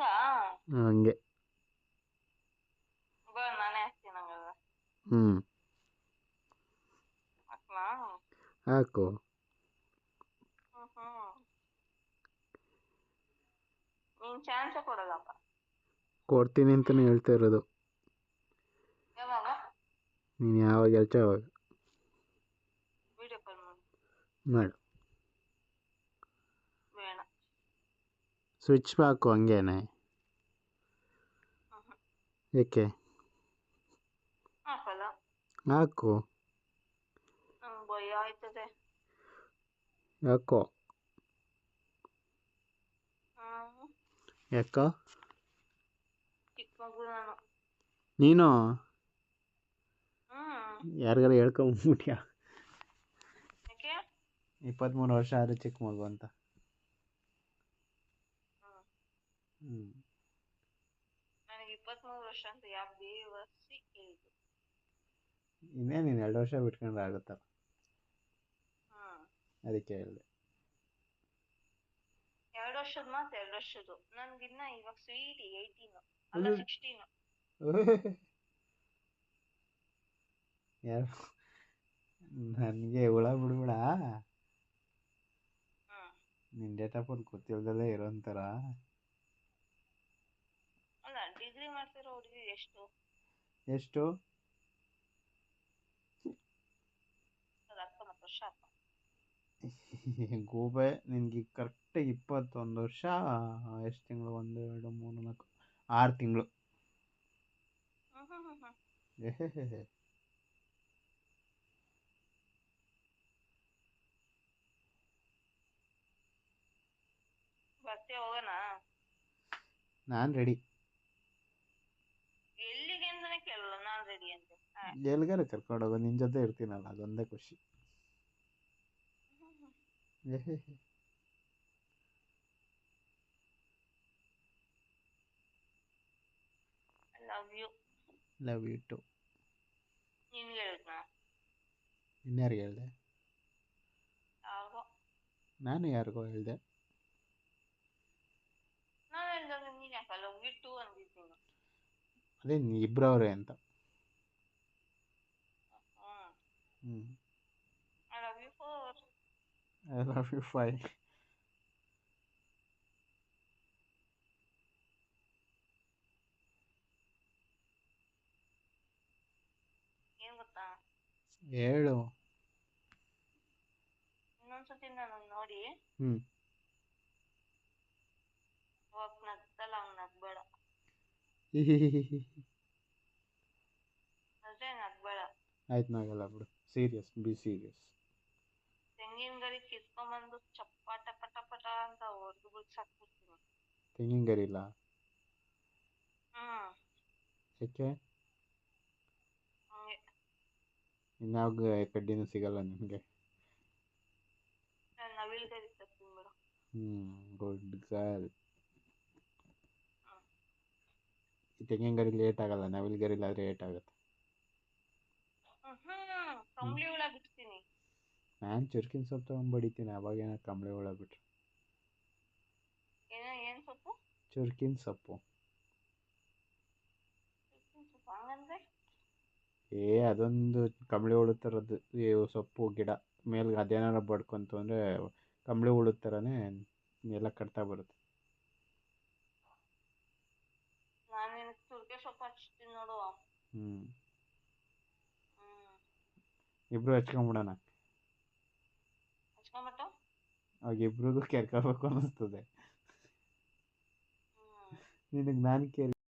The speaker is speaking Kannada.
ಹಂಗಾ ಹಂಗೆ. ಬಾ ನಾನೇ ಹಾಕ್ತೀನಿ ಹಂಗಾದ್ರೆ. ಹ್ಞೂ ಹಾಕ್ಲಾ? ಹಾಕು. ಹ್ಞೂ ಹ್ಞೂ ನೀನು ಚಾನ್ಸೇ ಕೊಡಲ್ಲಪ್ಪ. ಕೊಡ್ತೀನಿ ಅಂತಲೇ ಹೇಳ್ತಾ ಇರೋದು. ಯಾವಾಗ? ನೀನು ಯಾವಾಗ ಹೇಳ್ತೀಯ ಅವಾಗ. ವಿಡಿಯೋ ಕಾಲ್ ಮಾಡಿ. ಮಾಡು ಬೇಡ ಸ್ವಿಚ್ ಹಾಕು ಹಂಗೇನೆ ಏಕೆ ಹಾಕಲ್ಲ ಹಾಕು ನಂಗೆ ಭಯ ಆಯ್ತದೆ ಯಾಕೋ ಯಾಕೋ ಚಿಕ್ಕ ಮಗು ನಾನು ಯಾರಿಗಾರ ಹೇಳ್ಕೊಂಬಿಟ್ಯಾ ಯಾಕೆ ಇಪ್ಪತ್ತ್ಮೂರು ವರ್ಷ ಆದರೆ ಚಿಕ್ಕ ಮಗು ಅಂತ ಹ್ಞೂ ಹ್ಞೂ ನನಗೆ ಇಪ್ಪತ್ತ್ಮೂರು ವರ್ಷ ಅಂತ ಯಾವ ಬೇವರ್ಸಿ ಕೇಳಿದ್ರು ಇನ್ನೇ ನೀನು ಎರಡು ವರ್ಷ ಬಿಟ್ಕೊಂಡ್ರೆ ಆಗುತ್ತಲ್ಲ. ಹಾ. ಅದಕ್ಕೆ ಹೇಳಿದೆ. ಎರಡು ವರ್ಷದ ಮಾತು ಎರಡು ವರ್ಷದ್ದು. ನನ್ಗಿನ್ನ ಇವಾಗ ಸ್ವೀಟ್ ಏಯ್ಟೀನು ಅಲ್ಲ ಹ್ಮ್. ಸಿಕ್ಸ್ಟೀನು ಯಾರು? ನನಗೆ ಹುಳ ಬಿಡ್ಬೇಡ. ಹಾ ನಿನ್ನ ಡೇಟ್ ಆಫ್ ಬರ್ತ್ ಗೊತ್ತಿಲ್ದಲೇ ಇರೋಂಥರ. ಡಿಗ್ರಿ ಮಾಡ್ತಿರೋ ಹುಡುಗಿ ಎಷ್ಟು? ಎಷ್ಟು? ಅದು ಹತ್ತೊಂಬತ್ತು ವರ್ಷ ಆಯ್ತು ಗೂಬೆ ನಿನಗೆ ಕರೆಕ್ಟಾಗಿ ಇಪ್ಪತ್ತೊಂದು ವರ್ಷ. ಎಷ್ಟು ತಿಂಗಳು? ಒಂದು ಎರಡು ಮೂರು ನಾಲ್ಕು ಆರು ತಿಂಗಳು. ಬರ್ತೀಯ ಹೋಗೋಣ? ನಾನು ರೆಡಿ ಎಲ್ಲಿಗೆ ಅಂತಾನೆ ಕೇಳಲ್ಲ ನಾನು ರೆಡಿ ಅಂತೆ ಕರ್ಕೊಂಡು ಹೋಗೋ ನಿನ್ ನಿನ್ನ ಜೊತೆ ಇರ್ತೀನಲ್ಲ ಅದೊಂದೇ ಖುಷಿ. ಏಹೇ love you love you too ನೀನು ಹೇಳಿದ್ನಾ? ಇನ್ಯಾರಿಗೆ ಹೇಳಿದೆ? ಯಾರಿಗೋ. ನಾನು ಯಾರಿಗೋ ಹೇಳ್ದೆ? ನಾನು ಹೇಳಿದಾಗ ನೀನು ಯಾಕೆ ಲವ್ ಯು ಟು ಅಂದಿದ್ದೀನಿ. ಅದೇ ಇಬ್ರವ್ರೆ ಅಂತ. ಹ್ಞೂ I love you four I love you five ಏನ್ ಗೊತ್ತಾ? ಹೇಳು. ಇನ್ನೊಂದ್ಸತಿ ನಾನು ನೋಡಿ. ಹ್ಮ್. ಅವಾಗ ನಗ್ತಲ್ಲ ಅಷ್ಟೇ ನಗ್ಬೇಡ. ಆಯ್ತು ನಾಗಲ್ಲ ಬಿಡು. ಸೀರಿಯಸ್ ಬಿ ಸೀರಿಯಸ್ ತೆಂಗಿನ ಗರಿ ಕಿತ್ಕೊಂಬಂದು ಚಪ್ಪಾಟ ಪಟ ಪಟ ಅಂತ ಹೊಡೆದು ಬಿಡ್ಸಾಕ್ಬಿಡ್ತೀನಿ ತೆಂಗಿನ ಗರಿ ಇಲ್ಲ? ಹ್ಞೂ ಯಾಕೆ? ಹಂಗೆ. ಇನ್ಯಾವ ಕಡ್ಡಿನೂ ಸಿಗಲ್ಲ ನಿಮಗೆ ನಾನು ನವಿಲ್ ಗರಿ ತರ್ತೀನಿ ಬಿಡು. ಹ್ಞೂ ಗುಡ್ ಗರ್ಲ್. ಈ ತೆಂಗಿನ ಗರಿ ಲೇಟ್ ಆಗಲ್ಲ ನವಿಲ್ ಗರಿಲಿ ಆದರೆ ಲೇಟ್ ಆಗುತ್ತೆ. ಕಂಬಳಿ ಹುಳ ಬಿಡ್ತೀನಿ ನಾನು ಚುರ್ಕಿನ ಸೊಪ್ಪು ತಗೊಂಡ್ ಬಡಿತೀನಿ ಅವಾಗೇನೋ ಕಂಬಳಿ ಹುಳ ಬಿಟ್ರೆ ಏನೋ ಏನು ಸೊಪ್ಪು? ಚುರ್ಕಿನ ಸೊಪ್ಪು. ಹಂಗಂದ್ರೆ? ಏ ಅದೊಂದು ಕಂಬಳಿ ಹುಳು ಥರದ್ದು ಈ ಸೊಪ್ಪು ಗಿಡ. ಮೇಲೆ ಅದೇನಾರ ಬಡ್ಕೊಂತು ಅಂದರೆ ಕಂಬಳಿ ಹುಳು ಥರನೇ ಎಲ್ಲ ಕಟ್ತಾ ಬರುತ್ತೆ. ನಾನು ನಿನಗೆ ತುರ್ಕೆ ಸೊಪ್ಪು ಹಚ್ತೀನಿ ನೋಡು. ಹ್ಞೂ ಹ್ಞೂ ಇಬ್ಬರು ಹಚ್ಕೊಂಬಿಡೋಣ ಹಚ್ಕೊಂಬಿಟ್ಟು ಅವಾಗ ಇಬ್ರಿಗೂ ಕೆರ್ಕೋಬೇಕು ಅನ್ನಿಸ್ತದೆ. ನಿನಗೆ ನಾನು ಕೇರ್